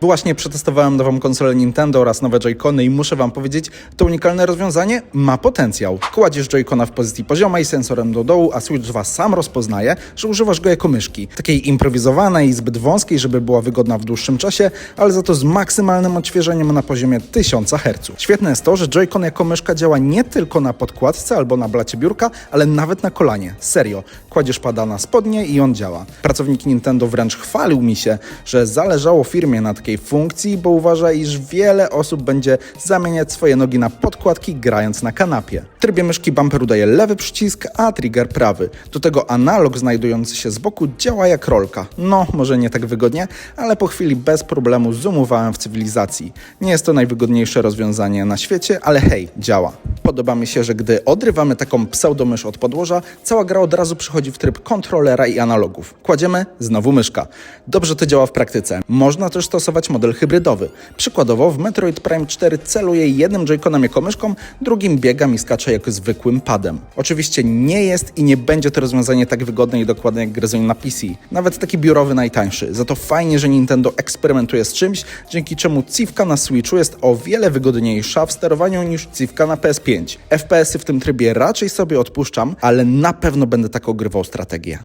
Właśnie przetestowałem nową konsolę Nintendo oraz nowe Joy-Cony i muszę wam powiedzieć, to unikalne rozwiązanie ma potencjał. Kładziesz Joy-Cona w pozycji poziomej sensorem do dołu, a Switch 2 sam rozpoznaje, że używasz go jako myszki. Takiej improwizowanej i zbyt wąskiej, żeby była wygodna w dłuższym czasie, ale za to z maksymalnym odświeżeniem na poziomie 1000 Hz. Świetne jest to, że Joy-Con jako myszka działa nie tylko na podkładce albo na blacie biurka, ale nawet na kolanie. Serio. Kładziesz pada na spodnie i on działa. Pracownik Nintendo wręcz chwalił mi się, że zależało firmie na takiej funkcji, bo uważa, iż wiele osób będzie zamieniać swoje nogi na podkładki grając na kanapie. W trybie myszki bumper udaje lewy przycisk, a trigger prawy. Do tego analog znajdujący się z boku działa jak rolka. No, może nie tak wygodnie, ale po chwili bez problemu zoomowałem w cywilizacji. Nie jest to najwygodniejsze rozwiązanie na świecie, ale hej, działa. Podoba mi się, że gdy odrywamy taką pseudomysz od podłoża, cała gra od razu przychodzi w tryb kontrolera i analogów. Kładziemy, znowu myszka. Dobrze to działa w praktyce. Można też stosować model hybrydowy. Przykładowo w Metroid Prime 4 celuje jednym joyconem jako myszką, drugim biegam i skacze jako zwykłym padem. Oczywiście nie jest i nie będzie to rozwiązanie tak wygodne i dokładne jak gryzoń na PC. Nawet taki biurowy najtańszy. Za to fajnie, że Nintendo eksperymentuje z czymś, dzięki czemu Civka na Switchu jest o wiele wygodniejsza w sterowaniu niż Civka na PS5. FPS-y w tym trybie raczej sobie odpuszczam, ale na pewno będę tak ogrywał strategię.